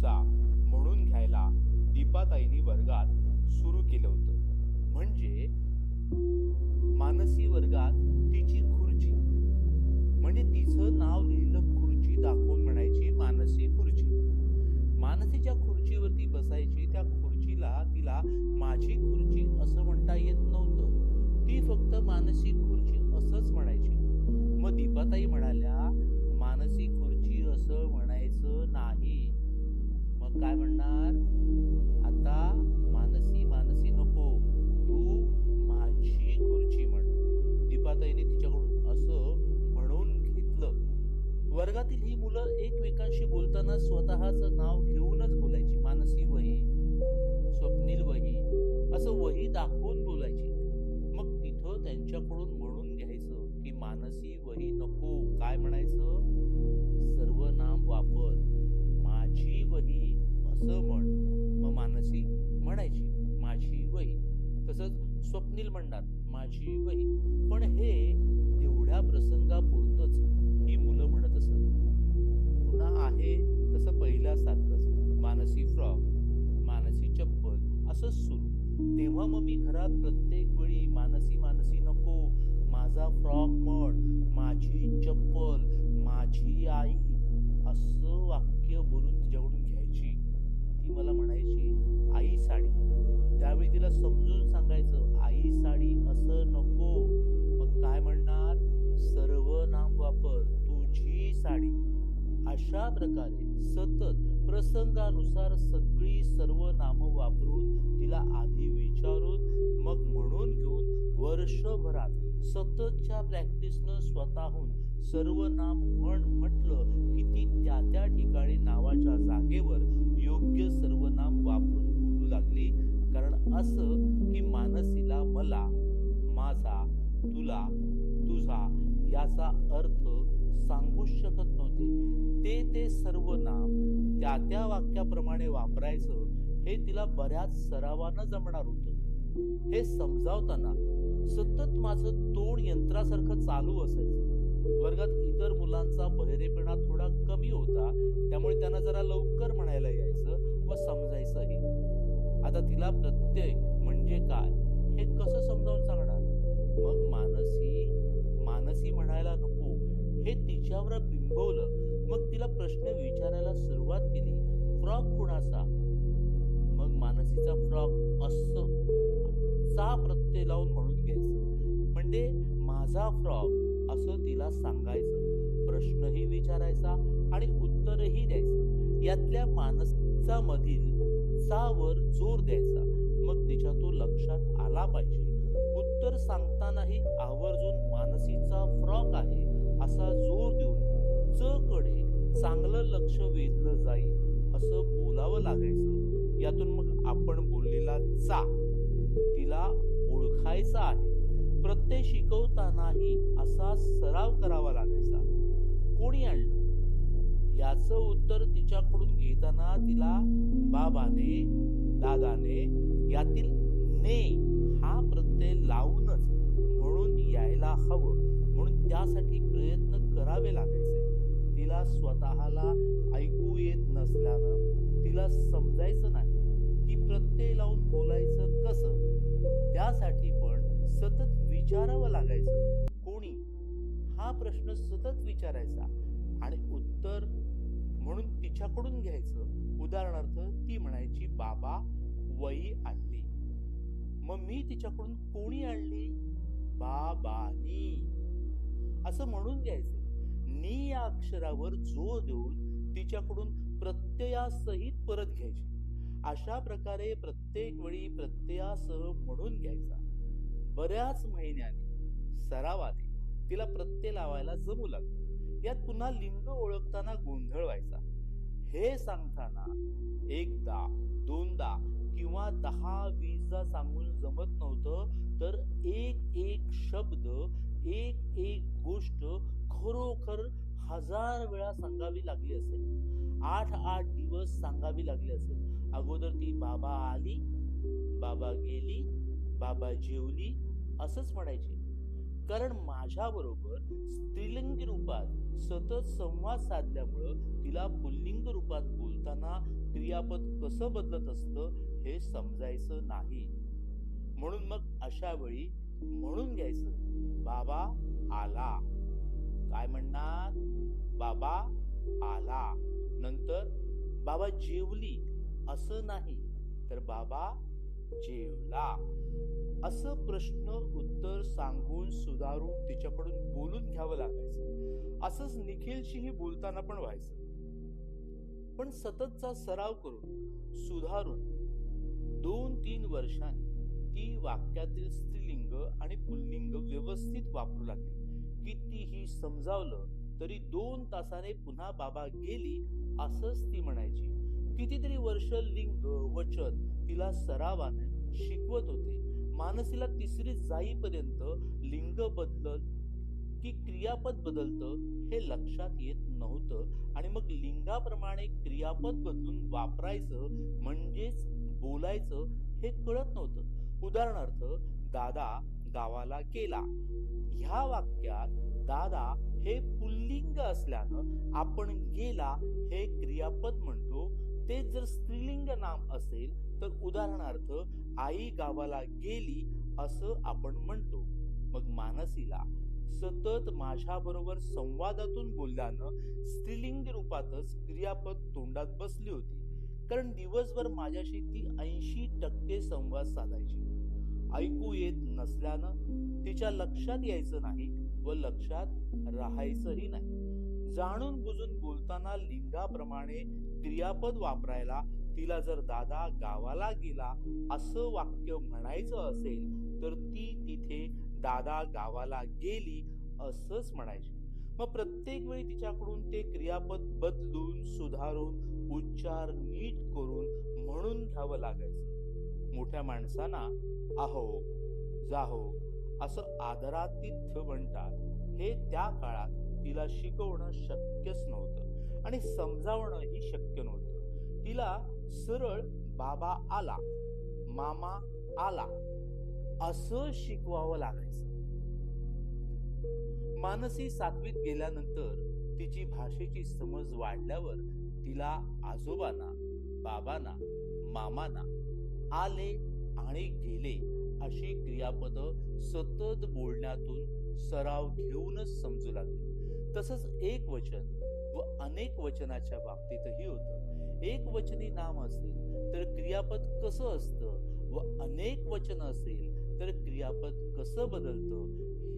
तुमचा म्हणून घ्यायला दीपाताईंनी वर्गात सुरू केलं होतं. म्हणजे मानसी वर्गात तिची खुर्ची. म्हणजे तिचं नाव लिहिलं खुर्ची दाखवून म्हणायची मानसी खुर्ची. मानसीच्या खुर्चीवरती बसायची त्या खुर्चीला तिला माझी खुर्ची असं म्हणता येत नव्हतं. ती फक्त मानसी खुर्ची असंच म्हणायची. मग दीपाताई म्हणाल्या मानसी खुर्ची असं म्हणायचं नाही. मग काय म्हणणार? आता मानसी मानसी नको. तू माझी खुर्ची म्हण. दीपाताईने तिच्याकडून असं म्हणून घेतलं. वर्गातील ही मुलं एकमेकांशी बोलताना स्वतःचं नाव घेऊनच बोलायची. मानसी वही स्वप्नील वही असं वही दाखवून बोलायची. मग तिथं त्यांच्याकडून असं म्हण मग मानसी म्हणायची माझी वही. तसंच स्वप्नील म्हणणार माझी वही. पण हे तेवढ्या प्रसंगापुरतच ही मुलं म्हणत असत पुन्हा आहे तसं पहिल्यासारखंच मानसी फ्रॉक मानसी चप्पल असंच सुरू. तेव्हा मग मी घरात प्रत्येक वेळी मानसी मानसी नको. माझा फ्रॉक म्हण माझी चप्पल माझी आई. असं वाक्य बोलून तिच्याकडून घ्या ती मला म्हणायची आई साडी. त्यावेळी तिला समजून सांगायचं आई साडी असं नको. मग काय म्हणणार? सर्व नाम वापर तुझी साडी. अशा प्रकारे सतत प्रसंगानुसार सगळी सर्व नामं वापरून तिला आधी विचारून मग म्हणून घेऊन वर्षभरात सततच्या प्रॅक्टिसनं स्वतःहून सर्व नाम म्हण म्हटलं की ती त्या त्या ठिकाणी नावा असं की मानसीला मला माझा तुला तुझा याचा अर्थ सांगूच शकत नव्हते. ते ते सर्व नाम त्या त्या वाक्याप्रमाणे वापरायचं हे तिला बऱ्याच सरावानं जमणार होतं. हे समजावताना सतत माझं तोंड यंत्रासारखं चालू असायचं. वर्गात इतर मुलांचा बहिरेपणा थोडा कमी होता त्यामुळे त्यांना जरा लवकर म्हणायला यायचं व समजायचंही. आता तिला प्रत्यय म्हणजे काय हे कसं समजावून सांगणार? मग मानसी मानसी म्हणायला नको. हे तिच्यावर बिंबवलं. मग तिला प्रश्न विचारायला सुरुवात केली. फ्रॉक कुणाचा? मग मानसीचा फ्रॉक असं चा प्रत्यय लावून म्हणून घ्यायचं. म्हणजे माझा फ्रॉक असं तिला सांगायचं. प्रश्नही विचारायचा आणि उत्तरही द्यायचं. यातल्या मानसामधील चावर जोर द्यायचा. मग तिच्या तो लक्षात आला पाहिजे. उत्तर सांगतानाही आवर्जून मानसीचा फ्रॉक आहे असा जोर देऊन च कडे चांगलं लक्ष वेधलं जाईल असं बोलावं लागायचं. यातून मग आपण बोललेला चा तिला ओळखायचा आहे. प्रत्यय शिकवतानाही असा सराव करावा लागायचा. कोणी आणलं? याचं उत्तर तिच्याकडून घेताना तिला बाबाने दादाने यातील ने हा प्रत्यय लावूनच म्हणून यायला हवं. म्हणून त्यासाठी प्रयत्न करावे लागायचे. तिला स्वतःला ऐकू येत नसल्यानं तिला समजायचं नाही की प्रत्यय लावून बोलायचं कसं. त्यासाठी पण सतत विचारावं लागायचं. कोणी? हा प्रश्न सतत विचारायचा आणि उत्तर म्हणून तिच्याकडून घ्यायचं. उदाहरणार्थ ती म्हणायची बाबा वही आणली. मग मी तिच्याकडून कोणी आणली? बाबानी. असं म्हणून घ्यायचे. नी या अक्षरावर जोर देऊन तिच्याकडून प्रत्ययासहित परत घ्यायची. अशा प्रकारे प्रत्येक वेळी प्रत्ययासह म्हणून घ्यायचा. बऱ्याच महिन्याने सरावाने तिला प्रत्यय लावायला जमू लागलं. यात पुन्हा लिंग ओळखताना गोंधळ व्हायचा. हे सांगताना एकदा दोनदा किंवा दहा वीसदा सांगून जमत नव्हतं तर एक एक शब्द एक एक गोष्ट खरोखर हजार वेळा सांगावी लागली असेल. आठ आठ दिवस सांगावी लागली असेल. अगोदर ती बाबा आली बाबा गेली बाबा जेवली असंच म्हणायची. कारण माझ्याबरोबर स्त्रीलिंग स्त्रीलिंगी रूपात सतत संवाद साधल्यामुळं तिला पुल्लिंग रूपात बोलताना क्रियापद कसं बदलत असतं हे समजायचं नाही. म्हणून मग अशा वेळी म्हणून घ्यायचं बाबा आला. काय म्हणणार? बाबा आला. नंतर बाबा जेवली. असं नाही. तर बाबा जेवला. असं प्रश्न उत्तर सांगून सुधारून तिच्याकडून बोलून घ्यावं लागायचं. असंच निखिलशीही बोलताना पण व्हायचं. पण सततचा सराव करून सुधारून दोन तीन वर्षांनी ती वाक्यातील स्त्रीलिंग आणि पुल्लिंग व्यवस्थित वापरू लागली. कितीही समजावलं तरी दोन तासाने पुन्हा बाबा गेली असंच ती म्हणायची. कितीतरी वर्ष लिंग वचन तिला सरावाने शिकवत होते. मानसीला तिसरी जाईपर्यंत लिंग बदलत की क्रियापद बदलतं हे लक्षात येत नव्हतं. आणि मग लिंगाप्रमाणे क्रियापद बदलून वापरायचं म्हणजेच बोलायचं हे कळत नव्हतं. उदाहरणार्थ दादा गावाला गेला. ह्या वाक्यात दादा हे पुल्लिंग असल्यानं आपण गेला हे क्रियापद म्हणतो. ते जर स्त्रीलिंग नाम असेल तर उदाहरणार्थ आई गावाला गेली असं आपण म्हणतो. मग मानसीला सतत माझ्याबरोबर संवादातून बोलल्यानं स्त्रीलिंग रूपातच क्रियापद तोंडात बसली होती. कारण दिवसभर माझ्याशी ती ऐंशी टक्के संवाद साधायची. ऐकू येत नसल्यानं तिच्या लक्षात यायचं नाही व लक्षात राहायचंही नाही. जाणून बुजून बोलताना लिंगाप्रमाणे क्रियापद वापरायला तिला जर दादा गावाला गेला असं वाक्य म्हणायचं असेल तर ती तिथे दादा गावाला गेली असंच म्हणायची. मग प्रत्येक वेळी तिच्याकडून ते क्रियापद बदलून सुधारून उच्चार नीट करून म्हणून घ्यावं लागायचं. मोठ्या माणसांना आहो जाहो असं आदरातिथ्य म्हणतात. हे त्या काळात तिला शिकवणं शक्यच नव्हतं आणि समजावणंही शक्य नव्हतं. तिला सरळ बाबा आला मामा आला असं शिकवावं लागायचं. मानसी सातवीत गेल्यानंतर तिची भाषेची समज वाढल्यावर तिला आजोबांना बाबांना मामाना आले आणि गेले अशी क्रियापद सतत बोलण्यातून सराव घेऊनच समजू लागले. तसंच एक वचन व अनेक वचनाच्या बाबतीतही होतं. एक वचनी नाम असेल तर क्रियापद कसं असतं व अनेक वचन असेल तर क्रियापद कसं बदलतं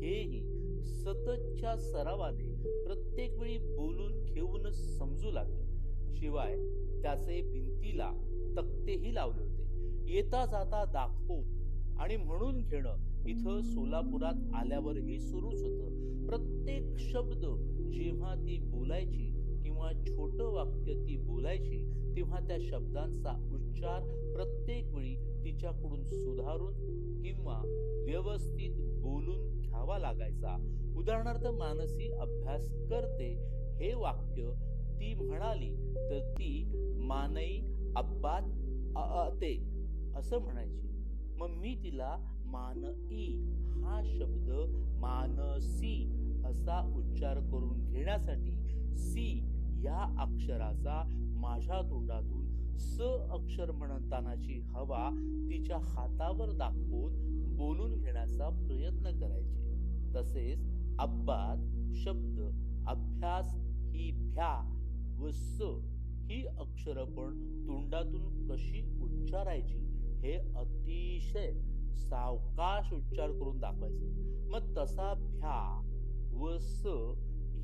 हेही सततच्या सरावाने प्रत्येक वेळी बोलून घेऊनच समजू लागलं. शिवाय त्याचे भिंतीला तक्तेही लावले होते. येता जाता दाखवून आणि म्हणून घेणं इथं सोलापुरात आल्यावरही सुरूच होतं. प्रत्येक शब्द जेव्हा ती बोलायची किंवा छोट वाक्य ती बोलायची तेव्हा त्या शब्दांचा उच्चार प्रत्येक वेळी तिच्याकडून सुधारून किंवा व्यवस्थित बोलून घ्यावा लागायचा. उदाहरणार्थ मानसी अभ्यास करते. हे वाक्य ती म्हणाली तर ती मानई अब्बात असं म्हणायची. मग मी तिला मानई हा शब्द मानसी असा उच्चार करून घेण्यासाठी सी या अक्षराचा माझ्या तोंडातून स अक्षर म्हणतानाची हवा तिच्या हातावर दाखवून बोलून घेण्याचा प्रयत्न करायचे. तसेच अब्बात शब्द अभ्यास ही भ्या व स ही अक्षर पण तोंडातून कशी उच्चारायची हे अतिशय सावकाश उच्चार करून दाखवायचं. मग तसा भ्या व स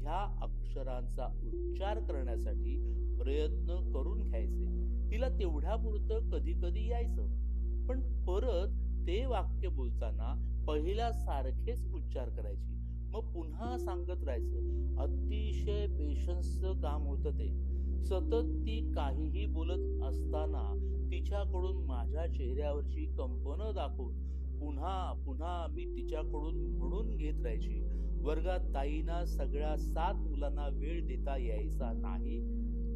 ह्या अक्षरांचा उच्चार करण्यासाठी प्रयत्न करून घ्यायचे. तिला तेवढ्या पुरतं कधी कधी यायचं. पण परत ते वाक्य बोलताना पहिल्या सारखेच उच्चार करायची. मग पुन्हा सांगत राहायचं. अतिशय पेशन्सचं काम होतं ते. सतत ती काहीही बोलत असताना तिच्याकडून माझ्या चेहऱ्यावरची कंपनं दाखवून पुन्हा पुन्हा मी तिच्याकडून म्हणून घेत राहायची. वर्गात ताईना सगळ्या सात मुलांना वेळ देता यायचा नाही.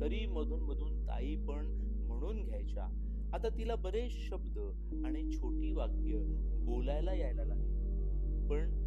तरी मधून मधून ताई पण म्हणून घ्यायच्या. आता तिला बरेच शब्द आणि छोटी वाक्य बोलायला यायला लागली. पण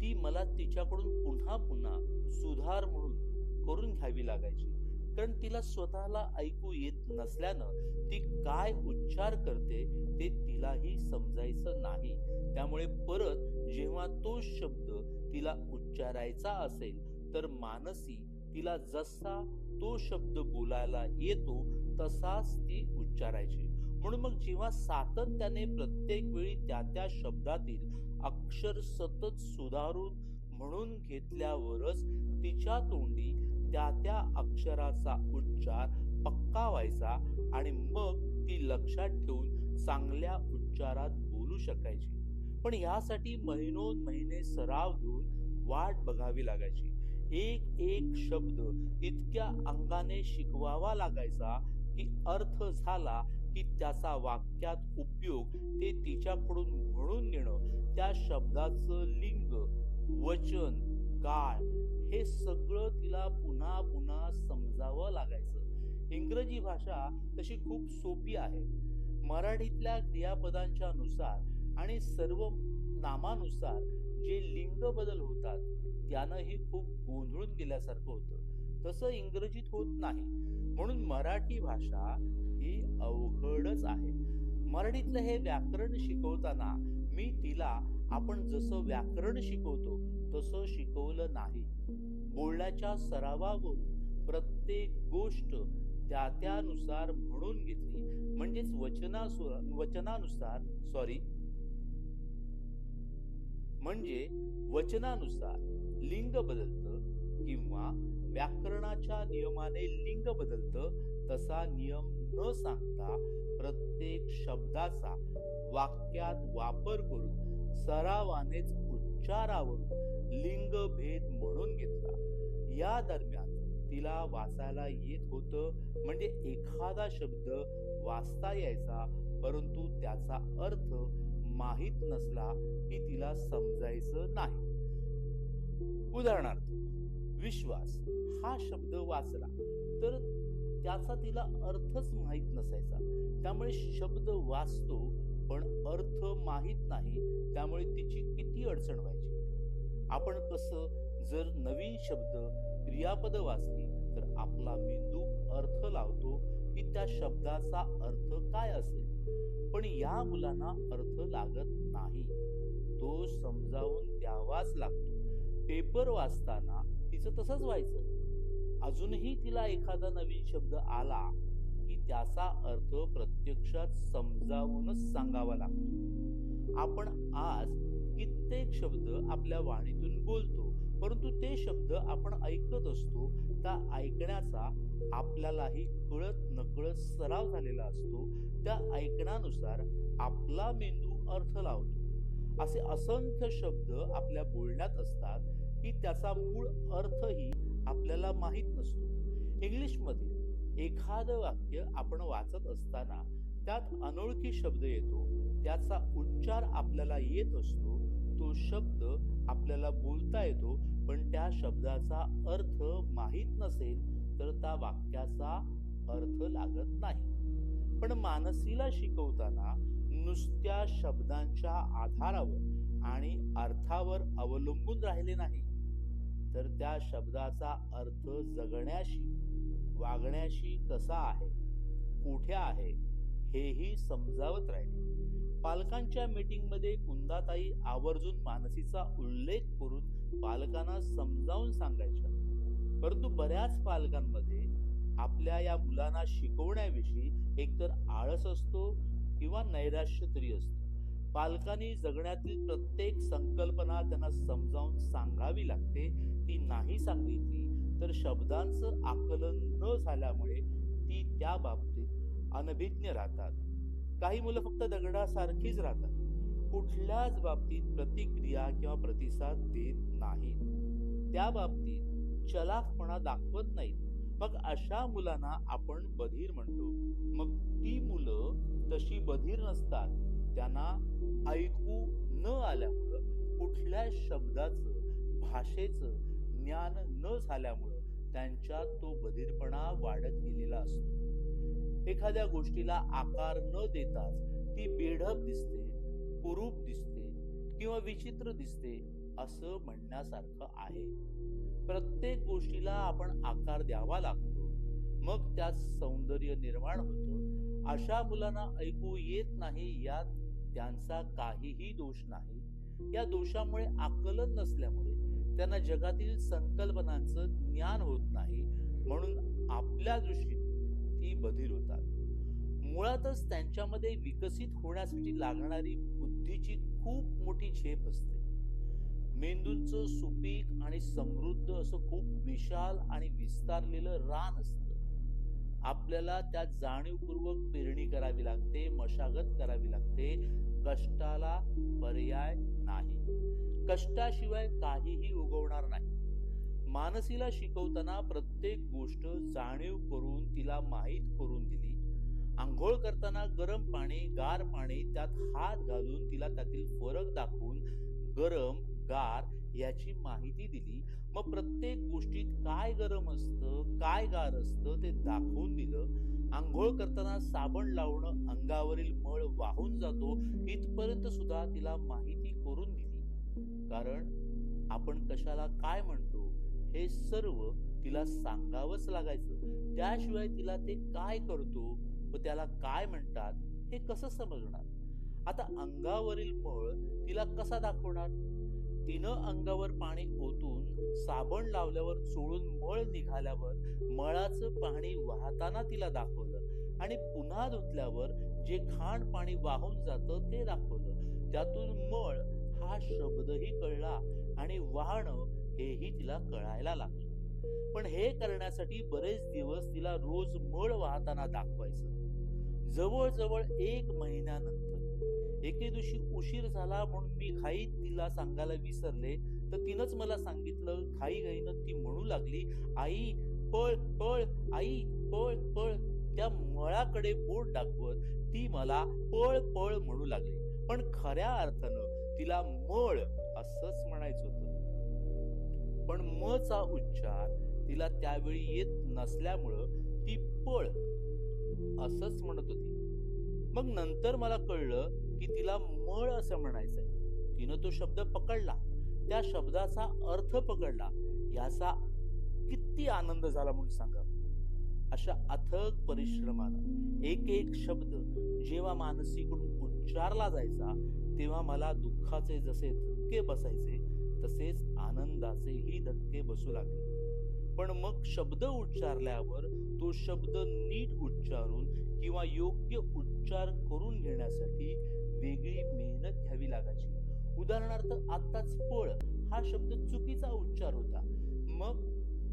ती मला तिच्याकडून पुन्हा पुन्हा सुधार म्हणून करून घ्यावी लागायची. कारण तिला स्वतःला ऐकू येत नसल्यानं ती काय उच्चार करते ते तिलाही समजायचं नाही. त्यामुळे परत जेव्हा तो शब्द तिला उच्चारायचा असेल तर मानसी तिला जसा तो शब्द बोलायला येतो तसाच ती उच्चारायची. म्हणून मग जेव्हा सातत्याने प्रत्येक वेळी त्या त्या शब्दातील अक्षर सतत सुधारून म्हणून घेतल्यावरच तिच्या तोंडी त्या त्या अक्षराचा उच्चार पक्का व्हायचा आणि मग ती लक्षात ठेवून चांगल्या उच्चारात बोलू शकायची. पण यासाठी महिनोन महिने सराव घेऊन वाट बघावी लागायची. एक एक शब्द इतक्या अंगाने शिकवावा लागायचा की अर्थ झाला की त्याचा वाक्यात उपयोग ते तिच्याकडून म्हणून नेणं त्या शब्दाचं लिंग वचन काळ हे सगळं तिला पुन्हा पुन्हा समजावं लागायचं. इंग्रजी भाषा तशी खूप सोपी आहे. मराठीतल्या क्रियापदांच्या नुसार आणि सर्व नामानुसार जे लिंग बदल होतात त्यानंही खूप गोंधळून गेल्यासारखं होतं. तसं इंग्रजीत होत नाही. म्हणून मराठी भाषा ही अवघडच आहे. मराठीतलं हे व्याकरण शिकवताना मी तिला आपण जसं व्याकरण शिकवतो तसं शिकवलं नाही. बोलण्याच्या सरावावरून प्रत्येक गोष्ट त्या त्यानुसार म्हणून घेतली. म्हणजेच वचना वचनानुसार सॉरी म्हणजे वचनानुसार लिंग बदलतं किंवा व्याकरणाच्या नियमाने लिंग बदलतं तसा नियम न सांगता प्रत्येक शब्दाचा वाक्यात वापर करून सरावानेच उच्चारावरून लिंग भेद म्हणून घेतला. या दरम्यान तिला वाचायला येत होतं म्हणजे एखादा शब्द वाचता यायचा परंतु त्याचा अर्थ माहीत नसला की तिला समजायचं नाही. उदाहरणार्थ विश्वास हा शब्द वाचला तर त्याचा तिला अर्थच माहीत नसायचा. त्यामुळे शब्द वाचतो पण अर्थ माहीत नाही त्यामुळे तिची किती अडचण व्हायची? आपण कसं जर नवीन शब्द क्रियापद वाचली तर आपला मेंदू अर्थ लावतो की त्या शब्दाचा अर्थ काय असेल? पण या मुलांना अर्थ लागत नाही. तो समजावून द्यावाच लागतो. पेपर वाचताना तिचं तसंच व्हायचं. अजूनही तिला एखादा नवीन शब्द आला की त्याचा अर्थ प्रत्यक्षात समजावूनच सांगावा लागतो. आपण आज कित्येक शब्द आपल्या वाणीतून बोलतो परंतु ते शब्द आपण ऐकत असतो त्या ऐकण्याचा आपल्यालाही कळत नकळत सराव झालेला असतो त्या ऐकण्यानुसार आपला मेंदू अर्थ लावतो. असे असंख्य शब्द आपल्या बोलण्यात असतात की त्याचा मूळ अर्थही आपल्याला माहीत नसतो. इंग्लिशमध्ये एखादं वाक्य आपण वाचत असताना त्यात अनोळखी शब्द येतो. त्याचा उच्चार आपल्याला येत असतो. तो शब्द आपल्याला बोलता येतो पण त्या शब्दाचा अर्थ माहीत नसेल तर त्या वाक्याचा अर्थ लागत नाही. पण मानसीला शिकवताना नुसत्या शब्दांच्या आधारावर आणि अर्थावर अवलंबून राहिले नाही तर त्या शब्दाचा अर्थ जगण्याशी वागण्याशी कसा आहे? कुठे आहे? हेही समजावत राहिले. पालकांच्या मीटिंगमध्ये कुंदाताई आवर्जून मानसीचा उल्लेख करून पालकांना समजावून सांगायच्या. परंतु बऱ्याच पालकांमध्ये आपल्या या मुलांना शिकवण्याविषयी एकतर आळस असतो किंवा नैराश्य तरी असतो. पालकांनी जगण्यातील प्रत्येक संकल्पना त्यांना समजावून सांगावी लागते ती नाही सांगितली तर शब्दांचं आकलन न झाल्यामुळे ती त्या बाबतीत अनभिज्ञ राहतात. काही मुलं फक्त दगडासारखीच राहतात. कुठल्याच बाबतीत प्रतिक्रिया किंवा प्रतिसाद देत नाहीत. त्या बाबतीत चलाखपणा दाखवत नाहीत. मग अशा मुलांना आपण बधीर म्हणतो. मग ती मुलं तशी बधीर नसतात. त्यांना ऐकू न आल्यामुळं कुठल्या शब्दाचं भाषेचं ज्ञान न झाल्यामुळं त्यांच्यात तो बधीरपणा वाढत गेलेला असतो. एखाद्या गोष्टीला आकार न देताच ती बेढप दिसते कुरूप दिसते किंवा विचित्र दिसते असं म्हणण्यासारखं आहे. प्रत्येक गोष्टीला आपण आकार द्यावा लागतो मग त्यात सौंदर्य निर्माण होतं. अशा मुलांना ऐकू येत नाही यात त्यांचा काहीही दोष नाही. या दोषामुळे आकलन नसल्यामुळे त्यांना जगातील संकल्पनांचं ज्ञान होत नाही म्हणून आपल्या दृष्टीने ती बधीर होतात. मुळातच त्यांच्यामध्ये विकसित होण्यासाठी लागणारी बुद्धीची खूप मोठी झेप असते. मेंदूंचं सुपीक आणि समृद्ध असं खूप विशाल आणि विस्तारलेलं रान असतं. आपल्याला त्यात जाणीवपूर्वक पेरणी करावी लागते मशागत करावी लागते. कष्टाला पर्याय नाही. कष्टाशिवाय काहीही उगवणार नाही. मानसीला शिकवताना प्रत्येक गोष्ट जाणीव करून तिला माहीत करून दिली. आंघोळ करताना गरम पाणी गार पाणी त्यात हात घालून तिला त्यातील फरक दाखवून गरम गार याची माहिती दिली. मग प्रत्येक गोष्टीत काय गरम असतं काय गार असतं ते दाखवून दिलं. आंघोळ करताना साबण लावणं अंगावरील मळ वाहून जातो इथपर्यंत सुद्धा तिला माहिती करून दिली. कारण आपण कशाला काय म्हणतो हे सर्व तिला सांगावंच लागायचं. त्याशिवाय तिला ते काय करतो व त्याला काय म्हणतात हे कसं समजणार? आता अंगावरील मळ तिला कसा दाखवणार? तिनं अंगावर पाणी ओतून साबण लावल्यावर चोळून मळ निघाल्यावर मळाचं पाणी वाहताना तिला दाखवलं आणि पुन्हा धुतल्यावर जे घाण पाणी वाहून जातं ते दाखवलं. त्यातून मळ हा शब्दही कळला आणि वाहणं हेही तिला कळायला लागलं. पण हे करण्यासाठी बरेच दिवस तिला रोज मळ वाहताना दाखवायचं. जवळजवळ एक महिन्यानंतर एके दिवशी उशीर झाला म्हणून मी घाई तिला सांगायला विसरले. तर तिनंच मला सांगितलं घाई घाईनं ती म्हणू लागली आई पळ पळ आई पळ पळ. त्या मळाकडे बोट दाखवत ती मला पळ पळ म्हणू लागली. पण खऱ्या अर्थानं तिला मळ असंच म्हणायचं होतं. पण मचा उच्चार तिला त्यावेळी येत नसल्यामुळं ती पळ असंच म्हणत होती. मग नंतर मला कळलं की तिला मळ असं म्हणायचंय. तिनं तो शब्द पकडला. त्या शब्दाचा अर्थ पकडला. याचा किती आनंद झाला म्हणून सांगा. अशा अथक परिश्रमानं एक एक शब्द जेव्हा मानसीकडून उच्चारला जायचा तेव्हा मला दुःखाचे जसे धक्के बसायचे तसेच आनंदाचेही धक्के बसू लागले. पण मग शब्द उच्चारल्यावर तो शब्द नीट उच्चारून किंवा योग्य उच्चार करून घेण्यासाठी वेगळी मेहनत घ्यावी लागायची. उदाहरणार्थ आत्ताच पळ हा शब्द चुकीचा उच्चार होता. मग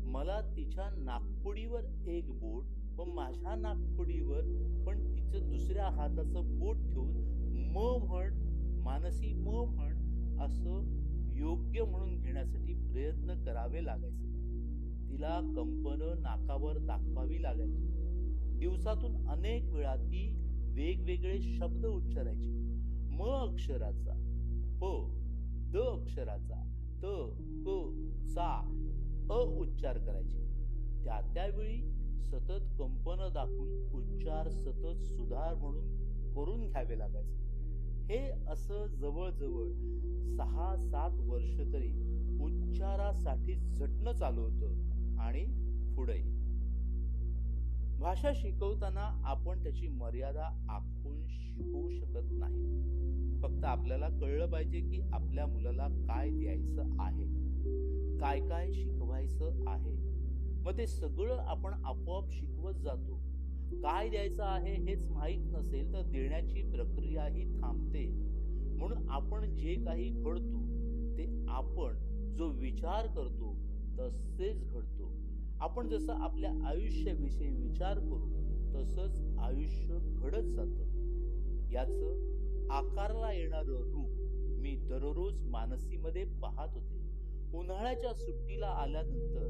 मला तिच्या नागपुडीवर एक बोट व माझ्या नागपुडीवर पण तिचं दुसऱ्या हाताचं बोट ठेवून म म्हण मानसी म म्हण असं योग्य म्हणून घेण्यासाठी प्रयत्न करावे लागायचे. तिला कंपनं नाकावर दाखवावी लागायची. दिवसातून अनेक वेळा ती वेगवेगळे शब्द उच्चारायची. म अक्षराचा प द अक्षराचा त क चा अ उच्चार करायचे. त्या त्यावेळी सतत कंपन दाखवून उच्चार सतत सुधार म्हणून करून घ्यावे लागायचे. हे असं जवळजवळ सहा सात वर्ष तरी उच्चारासाठी झटणं चालू होतं आणि पुढे. भाषा शिकवताना आपण त्याची मर्यादा आखून शिकवू शकत नाही. फक्त आपल्याला कळलं पाहिजे की आपल्या मुलाला काय द्यायचं आहे. काय काय शिकवायचं आहे. मग ते सगळं आपण आपोआप शिकवत जातो. काय द्यायचं आहे हेच माहीत नसेल तर देण्याची प्रक्रियाही थांबते. म्हणून आपण जे काही घडतो ते आपण जो विचार करतो तसेच घडतो. आपण जसं आपल्या आयुष्याविषयी विचार करू तसंच आयुष्य घडत जातं. याचं आकारला येणारं रूप मी दररोज मानसीमध्ये पाहत होते. उन्हाळ्याच्या सुट्टीला आल्यानंतर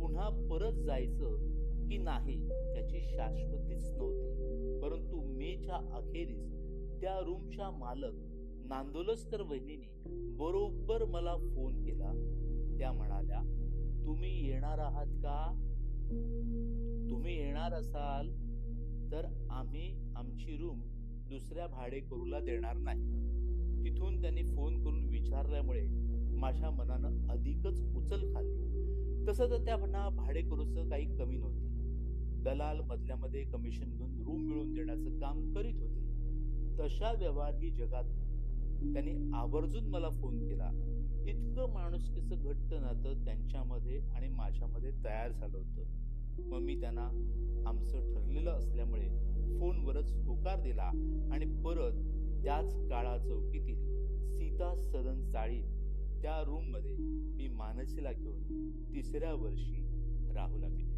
पुन्हा परत जायचं की नाही त्याची शाश्वतीच नव्हती. परंतु मेच्या अखेरीस त्या रूमच्या मालक नांदोलस्कर वहिनीने बरोबर मला फोन केला. त्या म्हणाल्या तुम्ही येणार आहात का? तुम्ही येणार असाल तर आम्ही आमची रूम दुसऱ्या भाडेकरूला देणार नाही. तिथून त्यांनी फोन करून विचारल्यामुळे माझ्या मनानं अधिकच उचल खाल्ली तसं तर त्या म्हणा भाडेकरूचं काही कमी नव्हती. दलाल मधल्यामध्ये कमिशन घेऊन रूम मिळवून देण्याचं काम करीत होते. तशा व्यवहार ही जगात त्यांनी आवर्जून मला फोन केला. इतकं माणुसकीचं घट्ट नातं त्यांच्यामध्ये आणि माझ्यामध्ये तयार झालं होतं. मग मी त्यांना आमचं ठरलेलं असल्यामुळे फोनवरच होकार दिला आणि परत त्याच काळा चौकीतील सीता सदन चाळीत त्या रूममध्ये मी मानसीला घेऊन तिसऱ्या वर्षी राहू लागले.